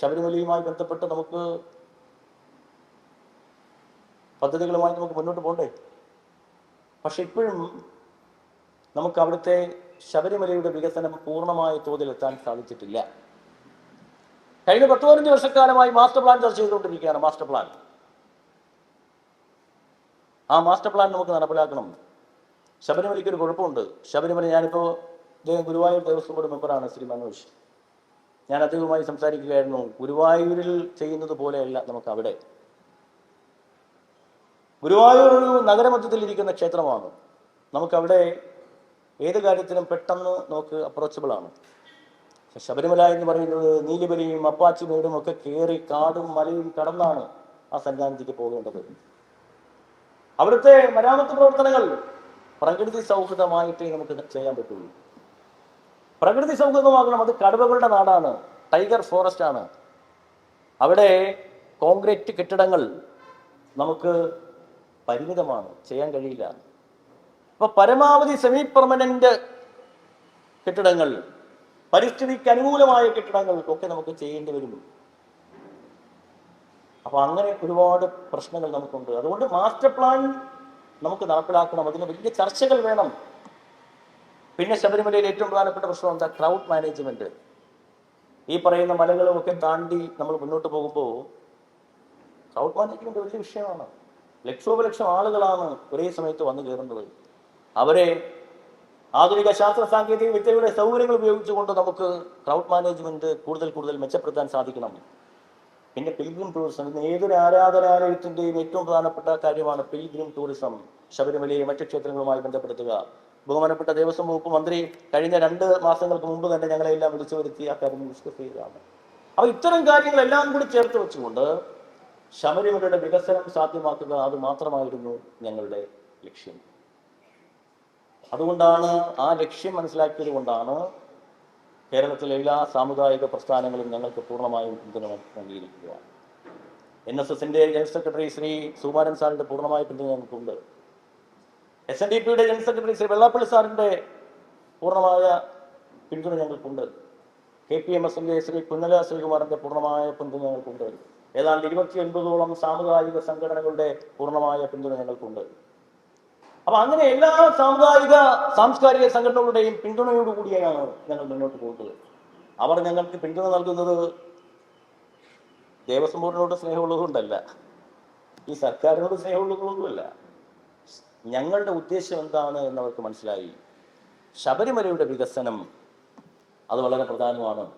ശബരിമലയുമായി ബന്ധപ്പെട്ട് നമുക്ക് പദ്ധതികളുമായി നമുക്ക് മുന്നോട്ട് പോകണ്ടേ പക്ഷെ ഇപ്പോഴും നമുക്ക് അവിടുത്തെ ശബരിമലയുടെ വികസനം പൂർണമായ തോതിൽ എത്താൻ സാധിച്ചിട്ടില്ല. കഴിഞ്ഞ പത്ത് പതിനഞ്ച് വർഷക്കാലമായി മാസ്റ്റർ പ്ലാൻ ചർച്ച ചെയ്തുകൊണ്ടിരിക്കുകയാണ് മാസ്റ്റർ പ്ലാൻ. ആ മാസ്റ്റർ പ്ലാൻ നമുക്ക് നടപ്പിലാക്കണം. ശബരിമലയ്ക്ക് ഒരു കുഴപ്പമുണ്ട്. ശബരിമല ഇദ്ദേഹം ഗുരുവായൂർ ദേവസ്വം ബോർഡ് മെമ്പറാണ് ശ്രീ മനോജ്. ഞാൻ അദ്ദേഹവുമായി സംസാരിക്കുകയായിരുന്നു. ഗുരുവായൂരിൽ ചെയ്യുന്നത് പോലെയല്ല നമുക്ക് അവിടെ. ഗുരുവായൂർ ഒരു നഗരമധ്യത്തിൽ ഇരിക്കുന്ന ക്ഷേത്രമാണ്. നമുക്കവിടെ ഏത് കാര്യത്തിനും പെട്ടെന്ന് നമുക്ക് അപ്രോച്ചബിൾ ആണ്. ശബരിമല എന്ന് പറയുന്നത് നീലിബലിയും അപ്പാച്ചിമേടും ഒക്കെ കയറി കാടും മലയും കടന്നാണ് ആ സന്നിധാനത്തേക്ക് പോകേണ്ടത്. അവിടുത്തെ മരാമത്ത് പ്രവർത്തനങ്ങൾ പ്രകൃതി സൗഹൃദമായിട്ടേ നമുക്ക് ചെയ്യാൻ പറ്റുള്ളൂ. പ്രകൃതി സൗഹൃദമാകണം. അത് കടുവകളുടെ നാടാണ്. ടൈഗർ ഫോറസ്റ്റ് ആണ്. അവിടെ കോൺക്രീറ്റ് കെട്ടിടങ്ങൾ നമുക്ക് പരിമിതമാണ്. ചെയ്യാൻ കഴിയില്ല. അപ്പൊ പരമാവധി സെമി പെർമനന്റ് കെട്ടിടങ്ങൾ പരിസ്ഥിതിക്ക് അനുകൂലമായ കെട്ടിടങ്ങൾ ഒക്കെ നമുക്ക് ചെയ്യേണ്ടി വരും. അപ്പൊ അങ്ങനെ ഒരുപാട് പ്രശ്നങ്ങൾ നമുക്കുണ്ട്. അതുകൊണ്ട് മാസ്റ്റർ പ്ലാൻ നമുക്ക് നടപ്പിലാക്കണം. അതിന് വലിയ ചർച്ചകൾ വേണം. പിന്നെ ശബരിമലയിൽ ഏറ്റവും പ്രധാനപ്പെട്ട പ്രശ്നം എന്താ? ക്രൗഡ് മാനേജ്മെന്റ് ഈ പറയുന്ന മലകളുമൊക്കെ താണ്ടി നമ്മൾ മുന്നോട്ട് പോകുമ്പോൾ ക്രൗഡ് മാനേജ്മെന്റ് വലിയ വിഷയമാണ്. ലക്ഷോപലക്ഷം ആളുകളാണ് ഒരേ സമയത്ത് വന്നു കയറുന്നത്. അവരെ ആധുനിക ശാസ്ത്ര സാങ്കേതിക വിദ്യയുടെ സൗകര്യങ്ങൾ ഉപയോഗിച്ചുകൊണ്ട് നമുക്ക് ക്രൗഡ് മാനേജ്മെന്റ് കൂടുതൽ കൂടുതൽ മെച്ചപ്പെടുത്താൻ സാധിക്കണം. പിന്നെ പിൽഗ്രിം ടൂറിസം ഇന്ന് ഏതൊരു ആരാധനാലയത്തിന്റെയും ഏറ്റവും പ്രധാനപ്പെട്ട കാര്യമാണ് പിൽഗ്രിം ടൂറിസം ശബരിമലയെ മറ്റു ക്ഷേത്രങ്ങളുമായി ബന്ധപ്പെടുത്തുക. ബഹുമാനപ്പെട്ട ദേവസ്വം വകുപ്പ് മന്ത്രി കഴിഞ്ഞ രണ്ട് മാസങ്ങൾക്ക് മുമ്പ് തന്നെ ഞങ്ങളെ എല്ലാം വിളിച്ചു വരുത്തി ആ കാര്യം ഡിസ്കസ് ചെയ്തതാണ്. അപ്പോൾ ഇത്തരം കാര്യങ്ങളെല്ലാം കൂടി ചേർത്ത് വെച്ചുകൊണ്ട് ശബരിമലയുടെ വികസനം സാധ്യമാക്കുക അത് മാത്രമായിരുന്നു ഞങ്ങളുടെ ലക്ഷ്യം. അതുകൊണ്ടാണ് ആ ലക്ഷ്യം മനസ്സിലാക്കിയത് കൊണ്ടാണ് കേരളത്തിലെ എല്ലാ സാമുദായിക പ്രസ്ഥാനങ്ങളും ഞങ്ങൾക്ക് പൂർണമായും പിന്തുണ നൽകിയിരിക്കുക എൻ എസ് എസിന്റെ ജനറൽ സെക്രട്ടറി ശ്രീ സുകുമാരൻ സാറിന്റെ പൂർണമായ പിന്തുണ ഞങ്ങൾക്കുണ്ട്. എസ് എൻ ഡി പിയുടെ ജനറൽ സെക്രട്ടറി ശ്രീ വെള്ളാപ്പള്ളി സാറിന്റെ പൂർണമായ പിന്തുണ ഞങ്ങൾക്കുണ്ട്. കെ പി എം എസിന്റെ ശ്രീ കുന്നല ശ്രീകുമാറിന്റെ പൂർണമായ പിന്തുണ ഞങ്ങൾക്കുണ്ട്. ഏതാണ്ട് ഇരുപത്തി ഒൻപതോളം സാമുദായിക സംഘടനകളുടെ പൂർണമായ പിന്തുണ ഞങ്ങൾക്കുണ്ട്. അപ്പൊ അങ്ങനെ എല്ലാ സാമുദായിക സാംസ്കാരിക സംഘടനകളുടെയും പിന്തുണയോടുകൂടിയാണ് ഞങ്ങൾ മുന്നോട്ട് പോകുന്നത്. അവർ ഞങ്ങൾക്ക് പിന്തുണ നൽകുന്നത് ദേവസ്വം ബോർഡിനോട് സ്നേഹമുള്ളതുകൊണ്ടല്ല. ഈ സർക്കാരിനോട് സ്നേഹമുള്ളതുകൊണ്ടുമല്ല. ഞങ്ങളുടെ ഉദ്ദേശം എന്താണ് എന്നവർക്ക് മനസ്സിലായി. ശബരിമലയുടെ വികസനം അത് വളരെ പ്രധാനമാണ്.